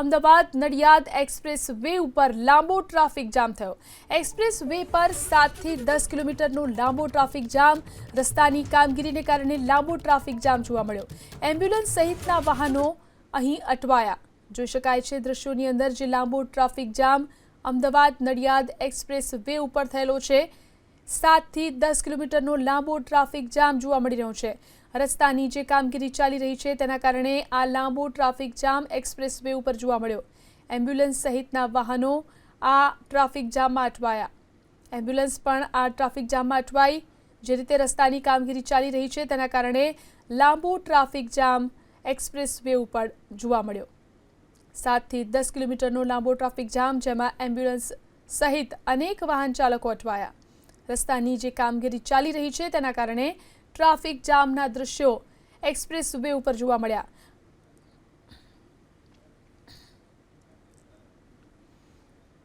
Ahmedabad Nadiad express way ઉપર લાંબો traffic જામ થયો. એક્સપ્રેસ વે પર સાતથી દસ કિલોમીટરનો લાંબો ટ્રાફિક જામ. રસ્તાની કામગીરીને કારણે લાંબો ટ્રાફિક જામ જોવા મળ્યો. એમ્બ્યુલન્સ સહિતના વાહનો અહીં અટવાયા. જોઈ શકાય છે, દ્રશ્યોની અંદર જે લાંબો traffic jam Ahmedabad Nadiad expressway ઉપર થયેલો છે સાતથી દસ કિલોમીટરનો લાંબો ટ્રાફિક જામ જોવા મળી રહ્યો છે. રસ્તાની જે કામગીરી ચાલી રહી છે તેના કારણે આ લાંબો ટ્રાફિક જામ એક્સપ્રેસ વે ઉપર જોવા મળ્યો. એમ્બ્યુલન્સ સહિતના વાહનો આ ટ્રાફિક જામમાં અટવાયા. એમ્બ્યુલન્સ પણ આ ટ્રાફિક જામમાં અટવાઈ. જે રીતે રસ્તાની કામગીરી ચાલી રહી છે તેના કારણે લાંબો ટ્રાફિક જામ એક્સપ્રેસ વે ઉપર જોવા મળ્યો. સાતથી દસ કિલોમીટરનો લાંબો ટ્રાફિક જામ જેમાં એમ્બ્યુલન્સ સહિત અનેક વાહન ચાલકો અટવાયા. રસ્તાની જે કામગીરી ચાલી રહી છે, તેના કારણે ટ્રાફિક જામના દ્રશ્યો એક્સપ્રેસ વે ઉપર જોવા મળ્યા.